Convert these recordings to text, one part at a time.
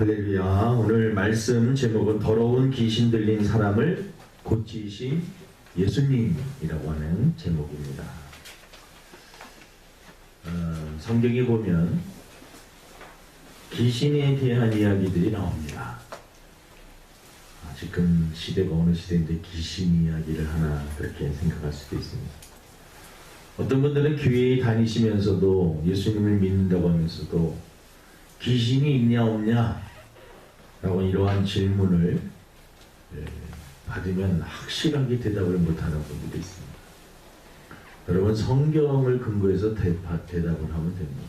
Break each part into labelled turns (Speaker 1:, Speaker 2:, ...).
Speaker 1: 할렐루야. 오늘 말씀 제목은 더러운 귀신 들린 사람을 고치신 예수님이라고 하는 제목입니다. 어, 성경에 보면 귀신에 대한 이야기들이 나옵니다. 아, 지금 시대가 어느 시대인데 귀신 이야기를 하나 그렇게 생각할 수도 있습니다. 어떤 분들은 교회에 다니시면서도 예수님을 믿는다고 하면서도 귀신이 있냐 없냐 라고 이러한 질문을 예, 받으면 확실하게 대답을 못하는 분들이 있습니다. 여러분 성경을 근거해서 대답을 하면 됩니다.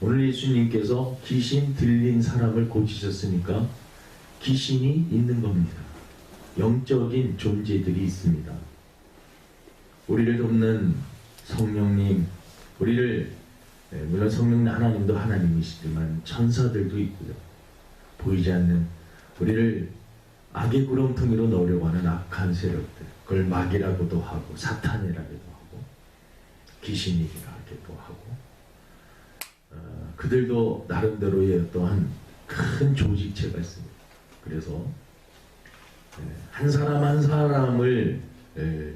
Speaker 1: 오늘 예수님께서 귀신 들린 사람을 고치셨으니까 귀신이 있는 겁니다. 영적인 존재들이 있습니다. 우리를 돕는 성령님, 우리를 예, 물론 성령 하나님도 하나님이시지만 천사들도 있고요. 보이지 않는 우리를 악의 구렁텅이로 넣으려고 하는 악한 세력들, 그걸 마귀라고도 하고 사탄이라고도 하고 귀신이라고도 하고 어, 그들도 나름대로의 어떠한 큰 조직체가 있습니다. 그래서 예, 한 사람 한 사람을 예,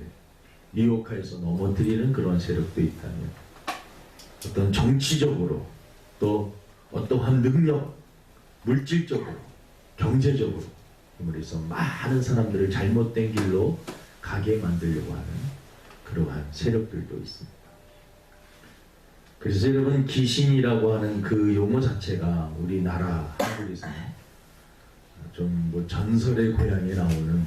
Speaker 1: 미혹해서 넘어뜨리는 그런 세력도 있다면 어떤 정치적으로 또 어떠한 능력, 물질적으로, 경제적으로 그래서 많은 사람들을 잘못된 길로 가게 만들려고 하는 그러한 세력들도 있습니다. 그래서 여러분 귀신이라고 하는 그 용어 자체가 우리나라 한국에서는 좀뭐 전설의 고향에 나오는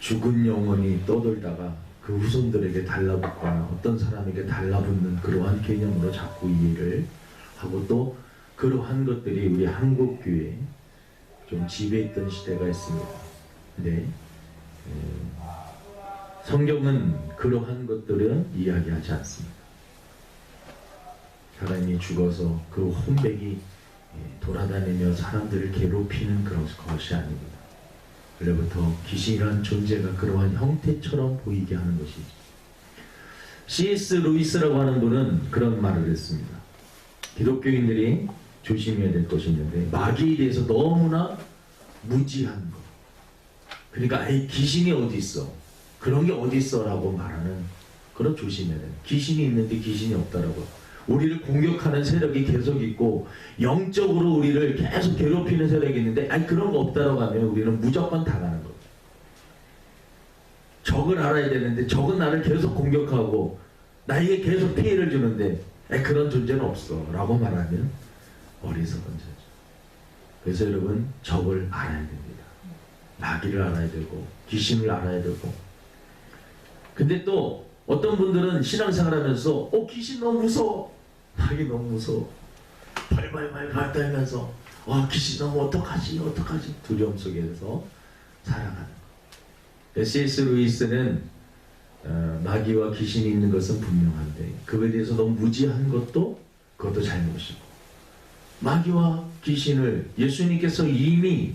Speaker 1: 죽은 영혼이 떠돌다가 그 후손들에게 달라붙거나 어떤 사람에게 달라붙는 그러한 개념으로 자꾸 이해를 하고 또 그러한 것들이 우리 한국 교회에 좀 지배했던 시대가 있습니다. 음, 성경은 그러한 것들은 이야기하지 않습니다. 사람이 죽어서 그 혼백이 예, 돌아다니며 사람들을 괴롭히는 그런 것이 아닙니다. 원래부터 귀신이라는 존재가 그러한 형태처럼 보이게 하는 것이죠. C.S. 루이스라고 하는 분은 그런 말을 했습니다. 기독교인들이 조심해야 될 것이 있는데 마귀에 대해서 너무나 무지한 것. 그러니까 아예 귀신이 어디 있어? 그런 게 어디 있어라고 말하는 그런 조심해야 돼. 귀신이 있는데 귀신이 없다라고. 우리를 공격하는 세력이 계속 있고 영적으로 우리를 계속 괴롭히는 세력이 있는데 아니 그런 거 없다라고 하면 우리는 무조건 당하는 거예요. 적을 알아야 되는데 적은 나를 계속 공격하고 나에게 계속 피해를 주는데 아니 그런 존재는 없어 라고 말하면 어리석은 자죠. 그래서 여러분 적을 알아야 됩니다. 마귀를 알아야 되고 귀신을 알아야 되고 근데 또 어떤 분들은 신앙생활 하면서 어 귀신 너무 무서워 하기 너무 무서워 발발발 발달면서 와 귀신 너무 어떡하지 어떡하지 두려움 속에서 살아가는 거 C.S. 루이스는 어, 마귀와 귀신이 있는 것은 분명한데 그거에 대해서 너무 무지한 것도 그것도 잘못이고 마귀와 귀신을 예수님께서 이미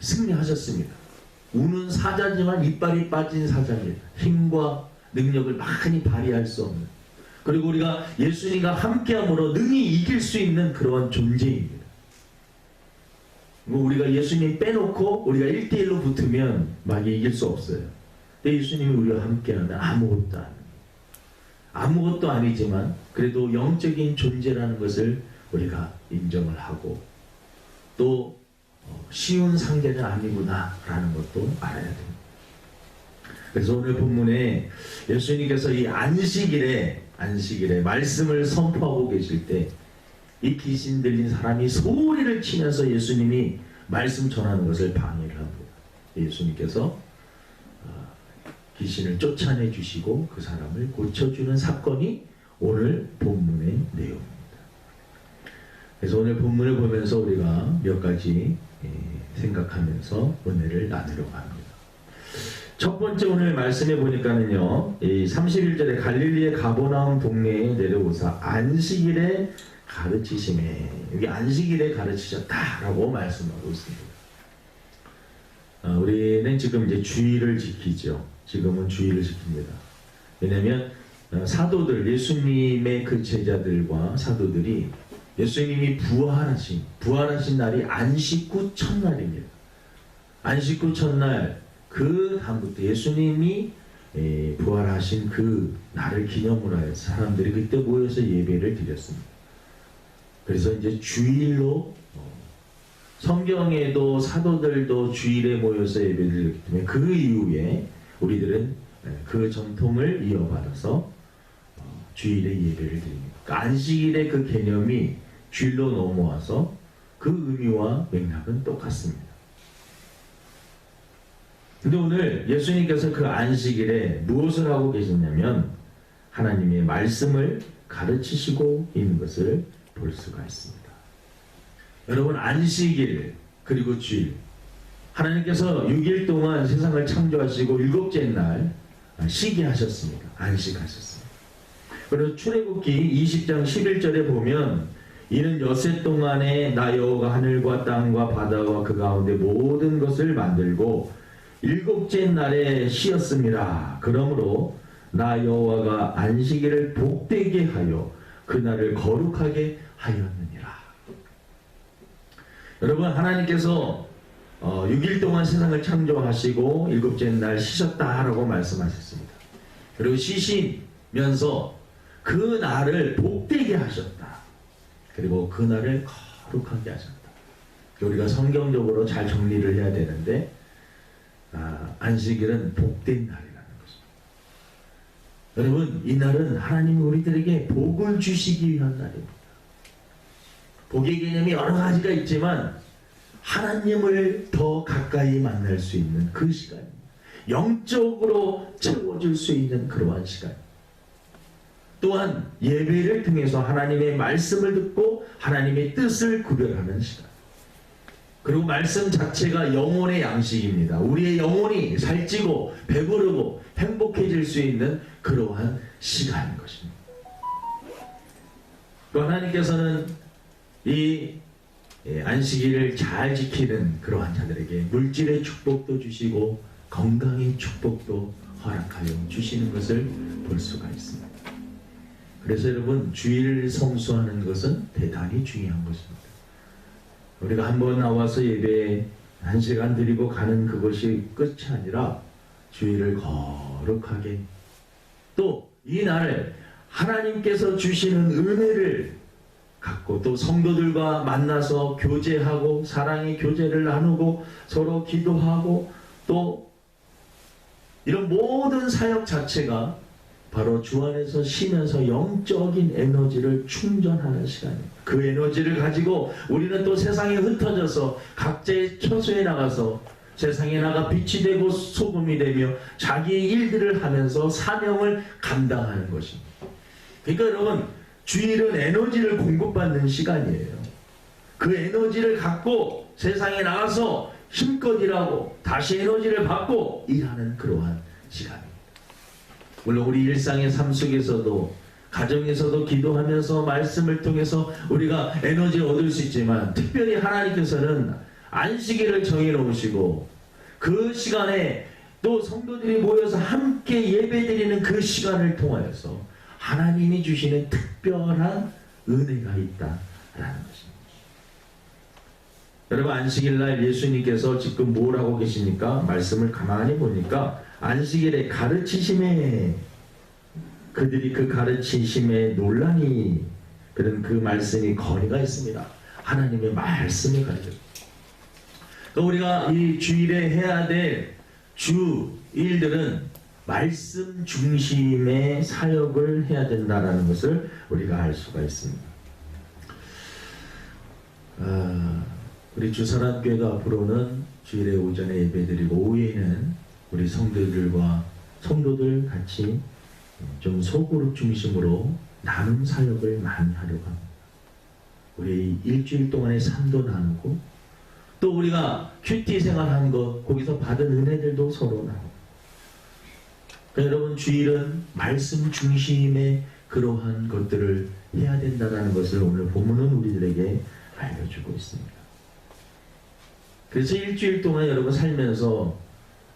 Speaker 1: 승리하셨습니다. 우는 사자지만 이빨이 빠진 사자입니다. 힘과 능력을 많이 발휘할 수 없는 그리고 우리가 예수님과 함께함으로 능히 이길 수 있는 그러한 존재입니다. 뭐 우리가 예수님 빼놓고 우리가 1대1로 붙으면 마귀 이길 수 없어요. 근데 예수님이 우리와 함께하면 아무것도 아닙니다. 아무것도 아니지만 그래도 영적인 존재라는 것을 우리가 인정을 하고 또 어, 쉬운 상대는 아니구나라는 것도 알아야 됩니다. 그래서 오늘 본문에 예수님께서 이 안식일에 안식일에 말씀을 선포하고 계실 때 이 귀신 들린 사람이 소리를 치면서 예수님이 말씀 전하는 것을 방해를 합니다. 예수님께서 어, 귀신을 쫓아내 주시고 그 사람을 고쳐주는 사건이 오늘 본문의 내용입니다. 그래서 오늘 본문을 보면서 우리가 몇 가지 예, 생각하면서 은혜를 나누려고 합니다. 첫 번째 오늘 말씀해 보니까는요, 이 31절에 갈릴리의 가보나움 동네에 내려오사 안식일에 가르치심에 여기 안식일에 가르치셨다라고 말씀하고 있습니다. 어, 우리는 지금 이제 주의를 지키죠. 지금은 주의를 지킵니다. 왜냐하면 어, 사도들 예수님의 그 제자들과 사도들이 예수님이 부활하신 부활하신 날이 안식 후 첫날입니다. 안식 후 첫날 그 다음부터 예수님이 에, 부활하신 그 날을 기념으로 하여 사람들이 그때 모여서 예배를 드렸습니다. 그래서 이제 주일로 어, 성경에도 사도들도 주일에 모여서 예배를 드렸기 때문에 그 이후에 우리들은 에, 그 전통을 이어받아서 어, 주일에 예배를 드립니다. 그러니까 안식일의 그 개념이 주일로 넘어와서 그 의미와 맥락은 똑같습니다. 근데 오늘 예수님께서 그 안식일에 무엇을 하고 계셨냐면 하나님의 말씀을 가르치시고 있는 것을 볼 수가 있습니다. 여러분 안식일 그리고 주일 하나님께서 6일 동안 세상을 창조하시고 일곱째 날 쉬게 하셨습니다. 안식하셨습니다. 그리고 출애굽기 20장 11절에 보면 이는 여세 동안에 나 여호가 하늘과 땅과 바다와 그 가운데 모든 것을 만들고 일곱째 날에 쉬었습니다. 그러므로 나 여호와가 안식일을 복되게 하여 그 날을 거룩하게 하였느니라. 여러분 하나님께서 어, 6일 동안 세상을 창조하시고 일곱째 날 쉬셨다라고 말씀하셨습니다. 그리고 쉬시면서 그 날을 복되게 하셨다. 그리고 그 날을 거룩하게 하셨다. 우리가 성경적으로 잘 정리를 해야 되는데 아, 안식일은 복된 날이라는 것입니다. 여러분 이 날은 하나님이 우리들에게 복을 주시기 위한 날입니다. 복의 개념이 여러 가지가 있지만 하나님을 더 가까이 만날 수 있는 그 시간입니다. 영적으로 채워줄 수 있는 그러한 시간. 또한 예배를 통해서 하나님의 말씀을 듣고 하나님의 뜻을 구별하는 시간. 그리고 말씀 자체가 영혼의 양식입니다. 우리의 영혼이 살찌고 배부르고 행복해질 수 있는 그러한 시간인 것입니다. 또 하나님께서는 이 예, 안식일을 잘 지키는 그러한 자들에게 물질의 축복도 주시고 건강의 축복도 허락하여 주시는 것을 볼 수가 있습니다. 그래서 여러분 주일 성수하는 것은 대단히 중요한 것입니다. 우리가 한 번 나와서 예배 한 시간 드리고 가는 그것이 끝이 아니라 주일을 거룩하게 또 이날 하나님께서 주시는 은혜를 갖고 또 성도들과 만나서 교제하고 사랑의 교제를 나누고 서로 기도하고 또 이런 모든 사역 자체가 바로 주 안에서 쉬면서 영적인 에너지를 충전하는 시간입니다. 그 에너지를 가지고 우리는 또 세상에 흩어져서 각자의 처소에 나가서 세상에 나가 빛이 되고 소금이 되며 자기의 일들을 하면서 사명을 감당하는 것입니다. 그러니까 여러분 주일은 에너지를 공급받는 시간이에요. 그 에너지를 갖고 세상에 나가서 힘껏 일하고 다시 에너지를 받고 일하는 그러한 시간입니다. 물론 우리 일상의 삶 속에서도 가정에서도 기도하면서 말씀을 통해서 우리가 에너지를 얻을 수 있지만 특별히 하나님께서는 안식일을 정해 놓으시고 그 시간에 또 성도들이 모여서 함께 예배드리는 그 시간을 통하여서 하나님이 주시는 특별한 은혜가 있다라는 것입니다. 여러분 안식일 날 예수님께서 지금 뭘 하고 계십니까? 말씀을 가만히 보니까 안식일에 가르치심에 그들이 그 가르치심에 논란이 그런 그 말씀이 거리가 있습니다. 하나님의 말씀을 가르쳐. 그러니까 우리가 이 주일에 해야 될 주 일들은 말씀 중심의 사역을 해야 된다라는 것을 우리가 알 수가 있습니다. 아, 우리 주사랑교회가 앞으로는 주일에 오전에 예배드리고 오후에는 우리 성도들과 성도들 같이 좀 소그룹 중심으로 나눔 사역을 많이 하려고 합니다. 우리 일주일 동안의 삶도 나누고 또 우리가 큐티 생활한 것 거기서 받은 은혜들도 서로 나누고 그러니까 여러분 주일은 말씀 중심의 그러한 것들을 해야 된다는 것을 오늘 본문은 우리들에게 알려주고 있습니다. 그래서 일주일 동안 여러분 살면서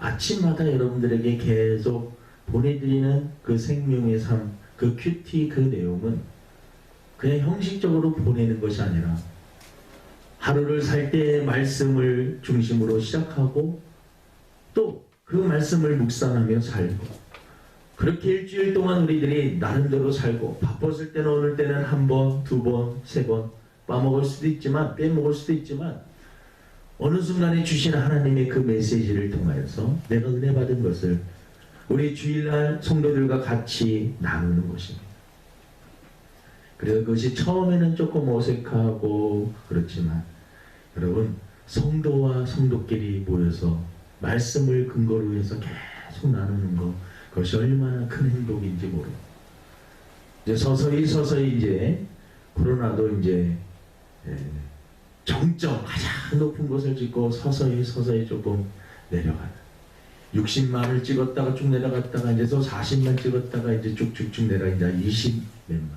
Speaker 1: 아침마다 여러분들에게 계속 보내드리는 그 생명의 삶, 그 큐티 그 내용은 그냥 형식적으로 보내는 것이 아니라 하루를 살 때 말씀을 중심으로 시작하고 또 그 말씀을 묵상하며 살고 그렇게 일주일 동안 우리들이 나름대로 살고 바빴을 때는 어느 때는 한 번, 두 번, 세 번 빠먹을 수도 있지만 빼먹을 수도 있지만 어느 순간에 주신 하나님의 그 메시지를 통하여서 내가 은혜 받은 것을 우리 주일날 성도들과 같이 나누는 것입니다. 그래서 그것이 처음에는 조금 어색하고 그렇지만 여러분 성도와 성도끼리 모여서 말씀을 근거로 해서 계속 나누는 것 그것이 얼마나 큰 행복인지 모르고 이제 서서히 서서히 이제 코로나도 이제 예, 정점 가장 높은 곳을 찍고 서서히 서서히 조금 내려가는. 60만을 찍었다가 쭉 내려갔다가 이제 또 40만 찍었다가 이제 쭉쭉쭉 내려가 이제 20 몇만.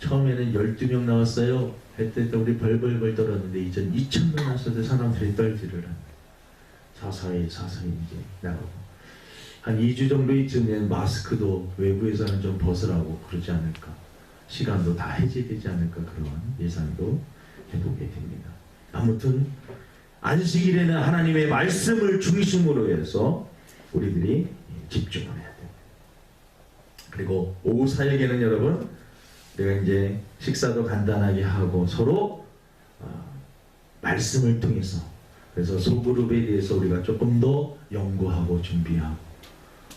Speaker 1: 처음에는 12명 나왔어요. 했을 때 우리 벌벌벌 떨었는데 이제 2천명 나왔을 때 사람들이 떨지를 한다. 서서히 서서히 이제 나가고. 한 2주 정도 있으면 마스크도 외부에서는 좀 벗으라고 그러지 않을까. 시간도 다 해제되지 않을까 그런 예상도 해보게 됩니다 아무튼 안식일에는 하나님의 말씀을 중심으로 해서 우리들이 집중을 해야 됩니다 그리고 오후 사역에는 여러분 우리가 이제 식사도 간단하게 하고 서로 어, 말씀을 통해서 그래서 소그룹에 대해서 우리가 조금 더 연구하고 준비하고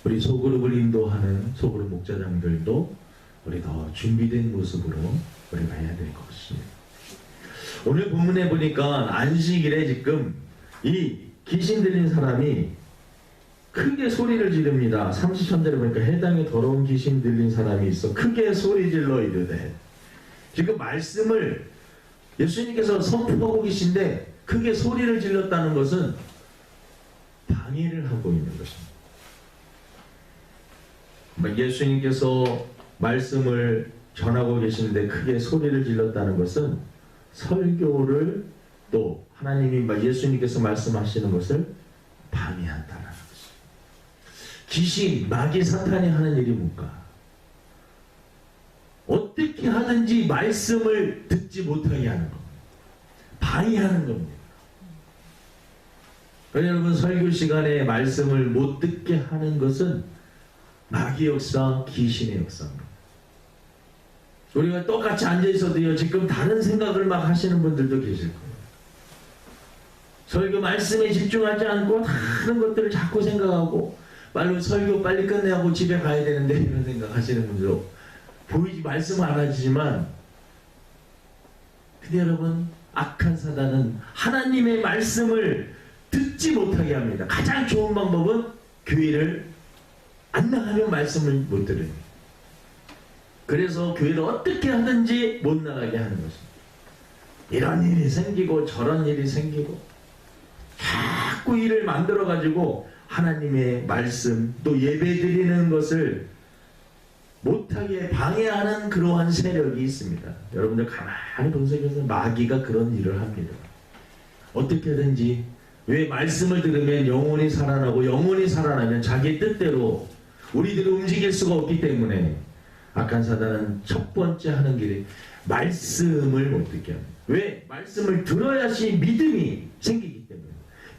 Speaker 1: 우리 소그룹을 인도하는 소그룹 목자장들도 우리 더 준비된 모습으로 우리가 해야 될 것입니다. 오늘 본문에 보니까 안식일에 지금 이 귀신 들린 사람이 크게 소리를 지릅니다. 30편대를 보니까 해당에 더러운 귀신 들린 사람이 있어 크게 소리 질러 이르되 지금 말씀을 예수님께서 선포하고 계신데 크게 소리를 질렀다는 것은 방해를 하고 있는 것입니다. 뭐 예수님께서 말씀을 전하고 계시는데 크게 소리를 질렀다는 것은 설교를 또 하나님이 막 예수님께서 말씀하시는 것을 방해한다는 것입니다. 귀신, 마귀, 사탄이 하는 일이 뭔가? 어떻게 하든지 말씀을 듣지 못하게 하는 겁니다. 방해하는 겁니다. 여러분 설교 시간에 말씀을 못 듣게 하는 것은 마귀 역사, 귀신의 역사입니다. 우리가 똑같이 앉아 있어도요 지금 다른 생각을 막 하시는 분들도 계실 거예요. 설교 말씀에 집중하지 않고 다른 것들을 자꾸 생각하고 빨리 설교 빨리 끝내고 집에 가야 되는데 이런 생각 하시는 분들도 보이지 말씀 안 하시지만 근데 여러분 악한 사단은 하나님의 말씀을 듣지 못하게 합니다. 가장 좋은 방법은 교회를 안 나가면 말씀을 못 들어요. 그래서 교회를 어떻게 하든지 못 나가게 하는 것입니다. 이런 일이 생기고 저런 일이 생기고 자꾸 일을 만들어 가지고 하나님의 말씀 또 예배 드리는 것을 못하게 방해하는 그러한 세력이 있습니다. 여러분들 가만히 분석해서 마귀가 그런 일을 합니다. 어떻게든지 왜 말씀을 들으면 영혼이 살아나고 영혼이 살아나면 자기 뜻대로 우리들을 움직일 수가 없기 때문에 악한 사단은 첫 번째 하는 길이 말씀을 못 듣게 합니다. 왜? 말씀을 들어야지 믿음이 생기기 때문에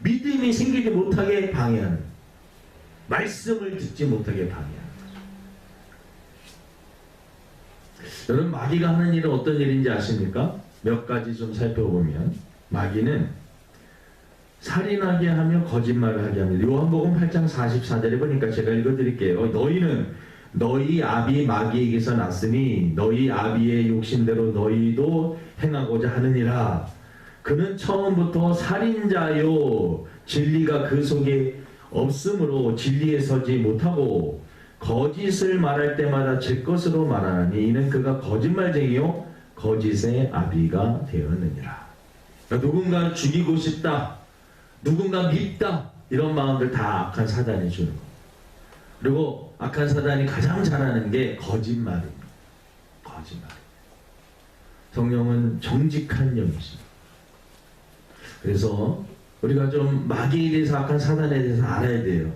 Speaker 1: 믿음이 생기지 못하게 방해하는 말씀을 듣지 못하게 방해하는 여러분 마귀가 하는 일은 어떤 일인지 아십니까? 몇 가지 좀 살펴보면 마귀는 살인하게 하며 거짓말을 하게 합니다. 요한복음 8장 44절에 보니까 제가 읽어드릴게요. 너희는 너희 아비 마귀에게서 났으니 너희 아비의 욕심대로 너희도 행하고자 하느니라. 그는 처음부터 살인자요 진리가 그 속에 없으므로 진리에 서지 못하고 거짓을 말할 때마다 제 것으로 말하니 이는 그가 거짓말쟁이요 거짓의 아비가 되었느니라. 그러니까 누군가 죽이고 싶다, 누군가 밉다 이런 마음들 다 악한 사단이 주는 거. 그리고 악한 사단이 가장 잘하는 게 거짓말입니다. 거짓말. 성령은 정직한 영이십니다. 그래서 우리가 좀 마귀에 대해서 악한 사단에 대해서 알아야 돼요.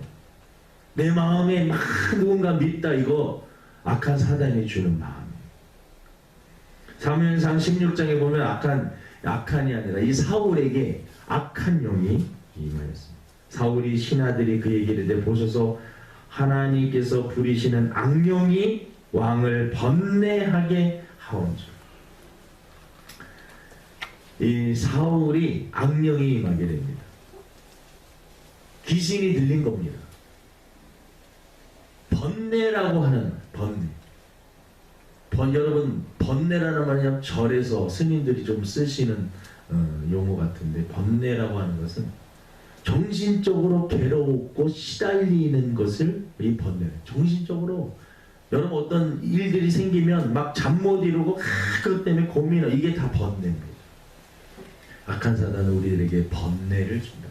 Speaker 1: 내 마음에 막 누군가 믿다 이거 악한 사단이 주는 마음이에요. 사무엘상 16장에 보면 악한 악한이 아니라 이 사울에게 악한 영이 임하였습니다. 사울이 신하들이 그에게 이르되 보소서 하나님께서 부리시는 악령이 왕을 번뇌하게 하온즉 이 사울이 악령이 임하게 됩니다. 귀신이 들린 겁니다. 번뇌라고 하는 번뇌. 번 여러분 번뇌라는 말이냐 절에서 스님들이 좀 쓰시는 어, 용어 같은데 번뇌라고 하는 것은 정신적으로 괴롭고 시달리는 것을 이 번뇌. 정신적으로 여러분 어떤 일들이 생기면 막 잠 못 이루고 아, 그것 때문에 고민을 이게 다 번뇌입니다. 악한 사단은 우리들에게 번뇌를 준다.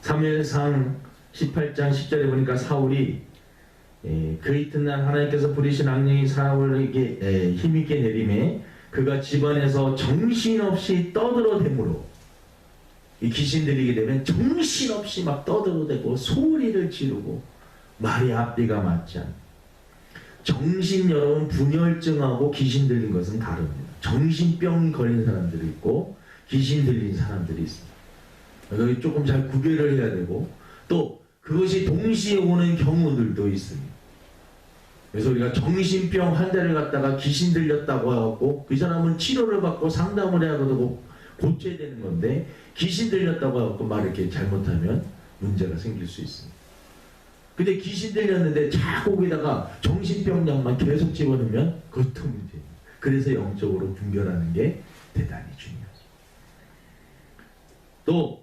Speaker 1: 사무엘상 18장 10절에 보니까 사울이 예, 그 이튿날 하나님께서 부리신 악령이 사울에게 예, 힘있게 내림에 그가 집안에서 정신없이 떠들어 대므로 이 귀신 들리게 되면 정신없이 막 떠들어대고 소리를 지르고 말이 앞뒤가 맞지 않아. 정신 여러분 분열증하고 귀신 들린 것은 다릅니다. 정신병이 걸린 사람들이 있고 귀신 들린 사람들이 있습니다. 여기 조금 잘 구별을 해야 되고 또 그것이 동시에 오는 경우들도 있습니다. 그래서 우리가 정신병 환자를 갖다가 귀신 들렸다고 하고 그 사람은 치료를 받고 상담을 해야 되고 고쳐야 되는 건데 귀신 들렸다고 하고 말 이렇게 잘못하면 문제가 생길 수 있습니다. 근데 귀신 들렸는데 자꾸 거기다가 정신병약만 계속 집어넣으면 그것도 문제예요. 그래서 영적으로 분별하는 게 대단히 중요하죠. 또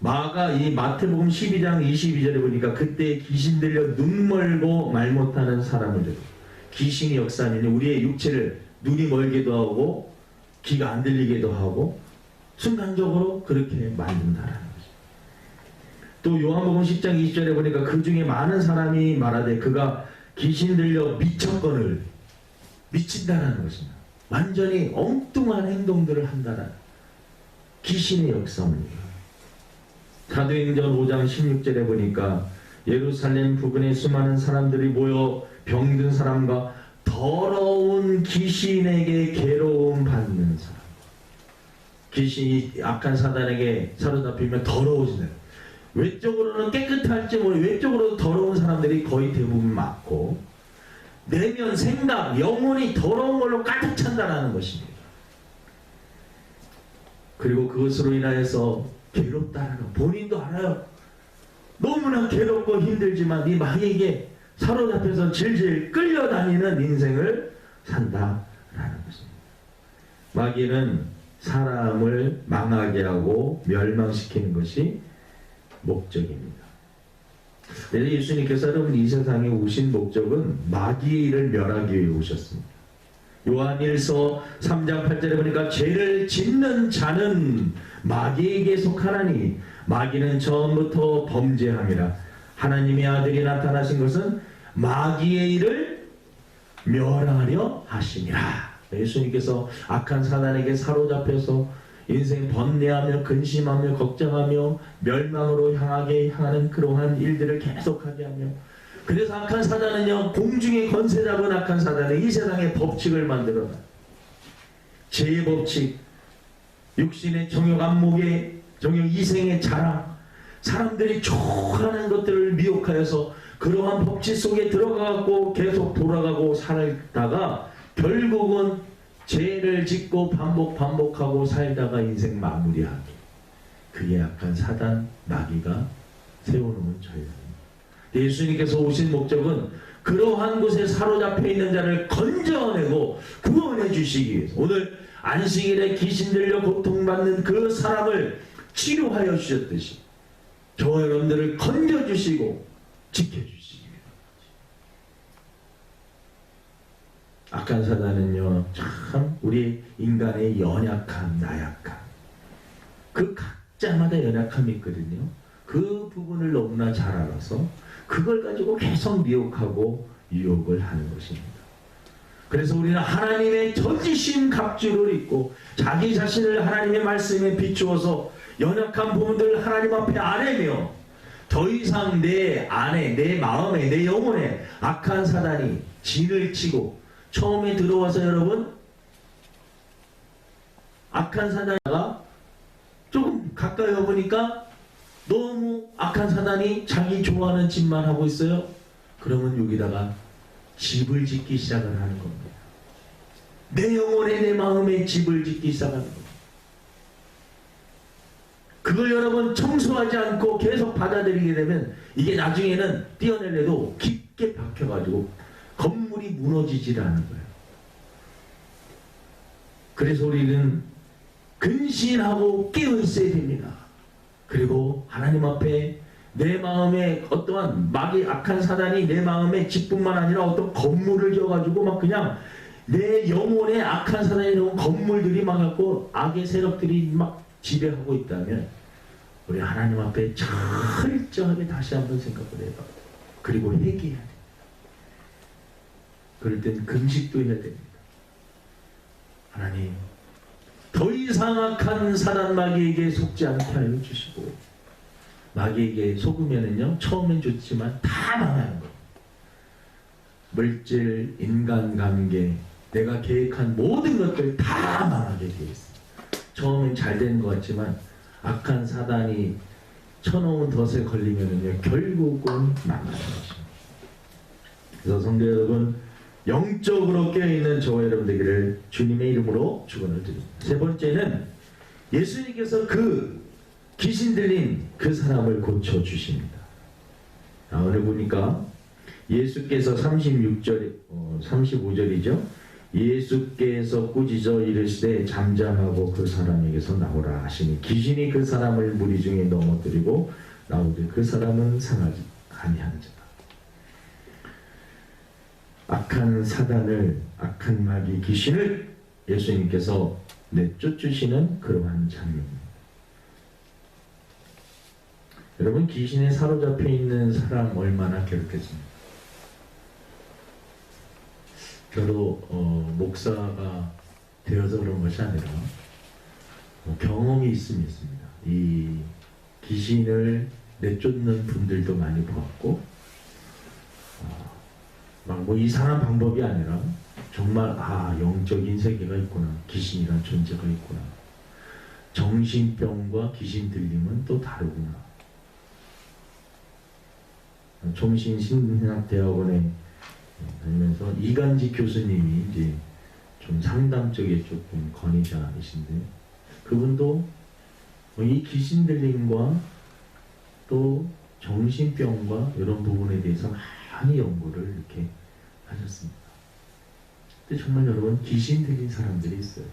Speaker 1: 마가 이 마태복음 12장 22절에 보니까 그때 귀신 들려 눈 멀고 말 못하는 사람을 들고 귀신이 역사하면 우리의 육체를 눈이 멀기도 하고 귀가 안 들리기도 하고 순간적으로 그렇게 만든다라는 거죠. 또 요한복음 10장 20절에 보니까 그 중에 많은 사람이 말하되 그가 귀신 들려 미쳤거늘 미친다라는 것입니다. 완전히 엉뚱한 행동들을 한다라는 귀신의 역사입니다. 사도행전 5장 16절에 보니까 예루살렘 부근에 수많은 사람들이 모여 병든 사람과 더러운 귀신에게 괴로움 받는 사람. 귀신이 악한 사단에게 사로잡히면 더러워지는. 외적으로는 깨끗할지 모르 외적으로 더러운 사람들이 거의 대부분 많고 내면 생각 영혼이 더러운 걸로 가득 찬다라는 것입니다. 그리고 그것으로 인하여서 괴롭다는 거 본인도 알아요. 너무나 괴롭고 힘들지만 이 마귀에게 사로잡혀서 질질 끌려다니는 인생을 산다라는 것입니다. 마귀는 사람을 망하게 하고 멸망시키는 것이 목적입니다. 예수님께서 여러분 이 세상에 오신 목적은 마귀를 멸하기 위해 오셨습니다. 요한일서 3장 8절에 보니까 죄를 짓는 자는 마귀에게 속하나니 마귀는 처음부터 범죄함이라 하나님의 아들이 나타나신 것은 마귀의 일을 멸하려 하심이라 예수님께서 악한 사단에게 사로잡혀서 인생 번뇌하며 근심하며 걱정하며 멸망으로 향하게 향하는 그러한 일들을 계속하게 하며 그래서 악한 사단은요 공중의 권세 잡은 악한 사단은 이 세상의 법칙을 만들어 죄의 법칙 육신의 정욕 안목의 정욕 이생의 자랑 사람들이 좋아하는 것들을 미혹하여서 그러한 법칙 속에 들어가고 계속 돌아가고 살다가 결국은 죄를 짓고 반복 반복하고 살다가 인생 마무리하기 그게 약간 사단 마귀가 세워놓은 전략입니다. 예수님께서 오신 목적은 그러한 곳에 사로잡혀 있는 자를 건져내고 구원해 주시기 위해서 오늘 안식일에 귀신 들려 고통받는 그 사람을 치료하여 주셨듯이 저와 여러분들을 건져 주시고 지켜 주시기 위해서 악한 사단은요 참 우리 인간의 연약함 나약함 그 각자마다 연약함이 있거든요 그 부분을 너무나 잘 알아서 그걸 가지고 계속 미혹하고 유혹을 하는 것입니다. 그래서 우리는 하나님의 전지심 갑주를 입고 자기 자신을 하나님의 말씀에 비추어서 연약한 부분들을 하나님 앞에 아뢰며 더 이상 내 안에 내 마음에 내 영혼에 악한 사단이 진을 치고 처음에 들어와서 여러분 악한 사단가 조금 가까이 와보니까 너무 악한 사단이 자기 좋아하는 짓만 하고 있어요. 그러면 여기다가 집을 짓기 시작을 하는 겁니다. 내 영혼에 내 마음에 집을 짓기 시작하는 겁니다. 그걸 여러분 청소하지 않고 계속 받아들이게 되면 이게 나중에는 띄어낼래도 깊게 박혀가지고 건물이 무너지질 않은 거예요. 그래서 우리는 근신하고 깨어 있어야 됩니다. 그리고 하나님 앞에 내 마음에 어떠한 마귀 악한 사단이 내 마음에 집뿐만 아니라 어떤 건물을 지어가지고 막 그냥 내 영혼에 악한 사단이 놓은 건물들이 막 갖고 악의 세력들이 막 지배하고 있다면 우리 하나님 앞에 철저하게 다시 한번 생각을 해봐. 그리고 회개해야 돼. 그럴 땐 금식도 해야 됩니다. 하나님, 더 이상 악한 사단 마귀에게 속지 않게 하여 주시고 마귀에게 속으면은요 처음엔 좋지만 다 망하는 거. 물질, 인간관계, 내가 계획한 모든 것들 다 망하게 되어 있어. 처음엔 잘 되는 것 같지만 악한 사단이 쳐놓은 덫에 걸리면은요 결국은 망하는 것입니다. 그래서 성도 여러분 영적으로 깨어있는 저와 여러분 되기를 주님의 이름으로 축원을 드립니다. 세 번째는 예수님께서 그 귀신 들린 그 사람을 고쳐 주십니다. 아, 오늘 보니까 예수께서 36절, 어, 35절이죠. 예수께서 꾸짖어 이르시되 잠잠하고 그 사람에게서 나오라 하시니 귀신이 그 사람을 무리 중에 넘어뜨리고 나오되 그 사람은 상하지 아니하는 자다. 악한 사단을 악한 마귀 귀신을 예수님께서 내쫓으시는 그러한 장면입니다. 여러분 귀신에 사로잡혀 있는 사람 얼마나 괴롭겠습니까? 저도 어, 목사가 되어서 그런 것이 아니라 어, 경험이 있음이 있습니다. 이 귀신을 내쫓는 분들도 많이 보았고 어, 막 뭐 이상한 방법이 아니라 정말 아 영적인 세계가 있구나. 귀신이란 존재가 있구나. 정신병과 귀신 들림은 또 다르구나. 종신신학대학원에 다니면서 이간지 교수님이 이제 좀 상담 쪽에 조금 권위자이신데 그분도 뭐이 귀신 들림과 또 정신병과 이런 부분에 대해서 많이 연구를 이렇게 하셨습니다. 근데 정말 여러분 귀신 들린 사람들이 있어요.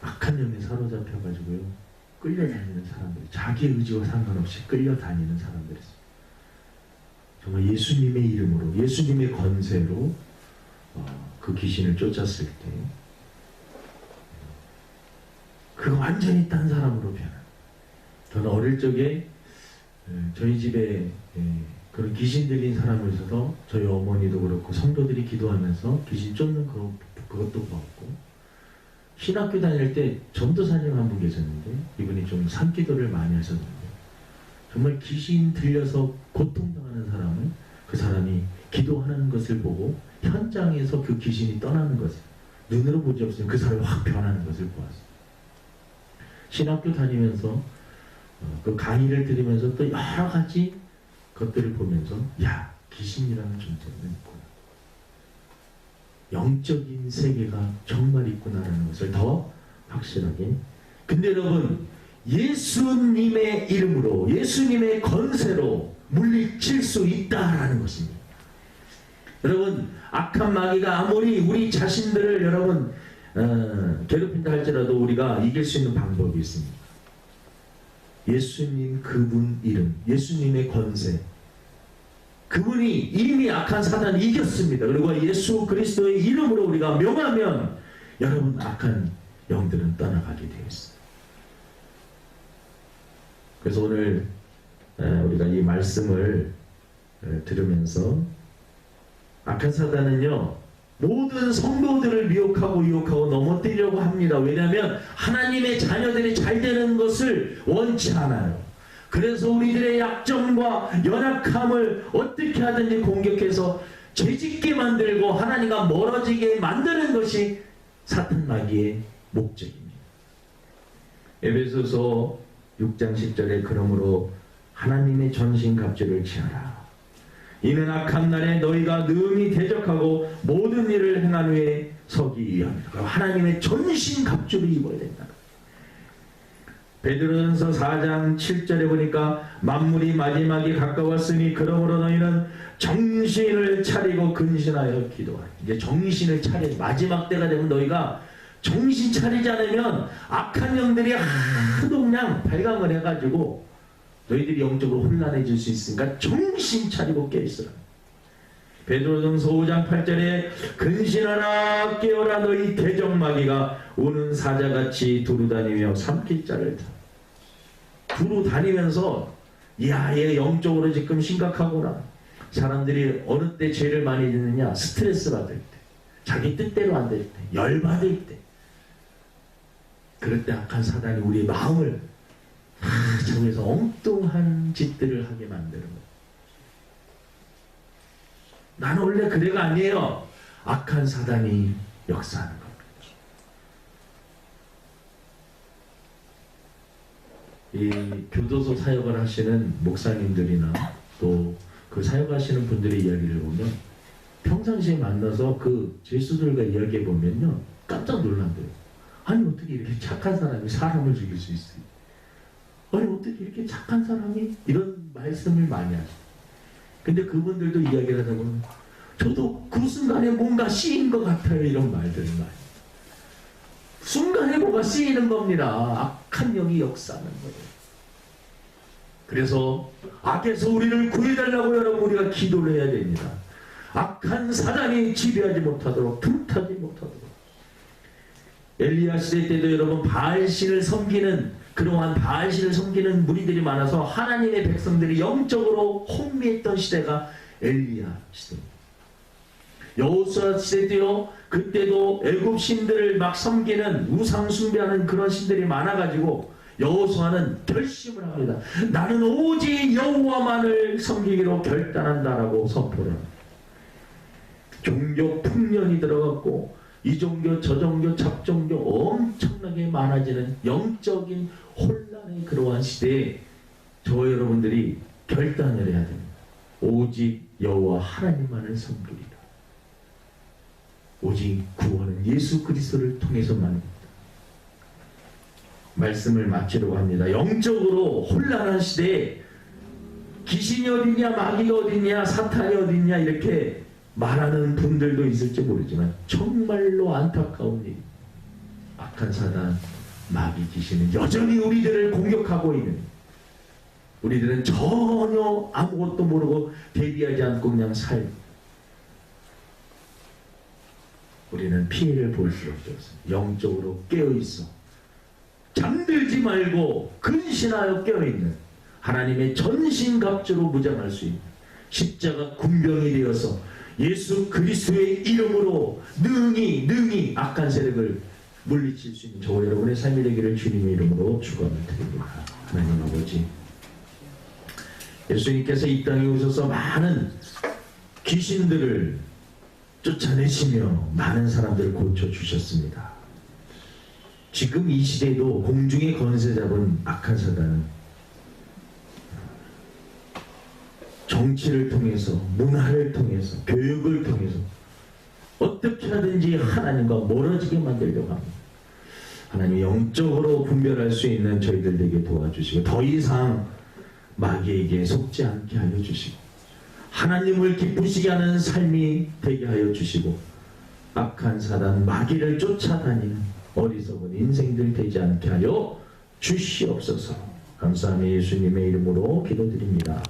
Speaker 1: 악한 영에 사로잡혀가지고요 끌려다니는 사람들, 자기 의지와 상관없이 끌려다니는 사람들이 있어요. 정말 예수님의 이름으로, 예수님의 건세로 어, 그 귀신을 쫓았을 때, 그 완전히 딴 사람으로 변한. 저는 어릴 적에 에, 저희 집에 에, 그런 귀신 들린 사람을 있어서 저희 어머니도 그렇고 성도들이 기도하면서 귀신 쫓는 그, 그것도 봤고 신학교 다닐 때 전도사님 한 분 계셨는데 이분이 좀 산기도를 많이 하셨는데 정말 귀신 들려서 고통당하는 사람을 그 사람이 기도하는 것을 보고 현장에서 그 귀신이 떠나는 것을 눈으로 보지 없으면 그 사람이 확 변하는 것을 보았어요. 신학교 다니면서 어, 그 강의를 들으면서 또 여러 가지 것들을 보면서 야 귀신이라는 존재는 있구나. 영적인 세계가 정말 있구나라는 것을 더 확실하게. 근데 여러분 예수님의 이름으로 예수님의 건세로 물리칠 수 있다라는 것입니다. 여러분 악한 마귀가 아무리 우리 자신들을 여러분 어, 괴롭힌다 할지라도 우리가 이길 수 있는 방법이 있습니다. 예수님 그분 이름, 예수님의 건세. 그분이 이미 악한 사단을 이겼습니다. 그리고 예수 그리스도의 이름으로 우리가 명하면 여러분 악한 영들은 떠나가게 되어 있습니다. 그래서 오늘 에, 우리가 이 말씀을 에, 들으면서 악한 사단은요 모든 성도들을 미혹하고 유혹하고 넘어뜨리려고 합니다. 왜냐하면 하나님의 자녀들이 잘 되는 것을 원치 않아요. 그래서 우리들의 약점과 연약함을 어떻게 하든지 공격해서 죄짓게 만들고 하나님과 멀어지게 만드는 것이 사탄 마귀의 목적입니다. 에베소서 6장 10절에 그러므로 하나님의 전신 갑주를 취하라. 이는 악한 날에 너희가 능히 대적하고 모든 일을 행한 후에 서기 위함이라. 하나님의 전신 갑주를 입어야 된다. 베드로전서 4장 7절에 보니까 만물이 마지막이 가까웠으니 그러므로 너희는 정신을 차리고 근신하여 기도하라. 이제 정신을 차려 마지막 때가 되면 너희가 정신 차리지 않으면 악한 영들이 하도 그냥 발광을 해가지고 너희들이 영적으로 혼란해질 수 있으니까 정신 차리고 깨있으라. 베드로전서 5장 8절에 근신하라 깨어라 너희 대적마귀가 우는 사자같이 두루다니며 삼킬 자를 타. 두루 다니면서 야, 얘 영적으로 지금 심각하구나. 사람들이 어느 때 죄를 많이 짓느냐? 스트레스 받을 때. 자기 뜻대로 안 될 때. 열받을 때. 그럴 때 악한 사단이 우리의 마음을 아, 저기서 엉뚱한 짓들을 하게 만드는 거예요. 나는 원래 그래가 아니에요. 악한 사단이 역사하는 겁니다. 이 교도소 사역을 하시는 목사님들이나 또 그 사역하시는 분들의 이야기를 보면 평상시에 만나서 그 죄수들과 이야기해 보면요 깜짝 놀란대요. 아니 어떻게 이렇게 착한 사람이 사람을 죽일 수 있어요? 아니 어떻게 이렇게 착한 사람이 이런 말씀을 많이 하죠. 근데 그분들도 이야기를 하다 보면 저도 그 순간에 뭔가 씌인 것 같아요 이런 말들을 많이. 순간에 뭐가 씌이는 겁니다. 악한 영이 역사하는 거예요. 그래서 악에서 우리를 구해달라고 여러분 우리가 기도를 해야 됩니다. 악한 사단이 지배하지 못하도록 틈타지 못하도록 엘리야 시대 때도 여러분 바알신을 섬기는 그러한 바알신을 섬기는 무리들이 많아서 하나님의 백성들이 영적으로 혼미했던 시대가 엘리야 시대입니다. 여호수아 시대 때요 그때도 애굽 신들을 막 섬기는 우상 숭배하는 그런 신들이 많아가지고 여호수아는 결심을 합니다. 나는 오직 여호와만을 섬기기로 결단한다라고 선포를 합니다. 종교 풍년이 들어갔고 이 종교 저 종교 잡종교 엄청나게 많아지는 영적인 혼란의 그러한 시대에 저 여러분들이 결단을 해야 됩니다. 오직 여호와 하나님만을 섬기리라. 오직 구원은 예수 그리스도를 통해서만입니다. 말씀을 마치려고 합니다. 영적으로 혼란한 시대에 귀신이 어딨냐, 마귀가 어딨냐, 사탄이 어딨냐 이렇게 말하는 분들도 있을지 모르지만 정말로 안타까운 일. 악한 사단, 마귀 귀신은 여전히 우리들을 공격하고 있는 우리들은 전혀 아무것도 모르고 대비하지 않고 그냥 살 우리는 피해를 볼 수밖에 없습니다. 영적으로 깨어있어. 잠들지 말고 근신하여 깨어있는 하나님의 전신갑주로 무장할 수 있는 십자가 군병이 되어서 예수 그리스도의 이름으로 능히 능히 악한 세력을 물리칠 수 있는 저와 여러분의 삶이 되기를 주님의 이름으로 축원을 드립니다. 하나님 아버지 예수님께서 이 땅에 오셔서 많은 귀신들을 쫓아내시며 많은 사람들을 고쳐주셨습니다. 지금 이 시대에도 공중의 권세 잡은 악한 사단은 정치를 통해서 문화를 통해서 교육을 통해서 어떻게 하든지 하나님과 멀어지게 만들려고 합니다. 하나님 영적으로 분별할 수 있는 저희들에게 도와주시고 더 이상 마귀에게 속지 않게 하여 주시고 하나님을 기쁘시게 하는 삶이 되게 하여 주시고 악한 사단 마귀를 쫓아다니는 어리석은 인생들 되지 않게 하여 주시옵소서 감사하며 예수님의 이름으로 기도드립니다.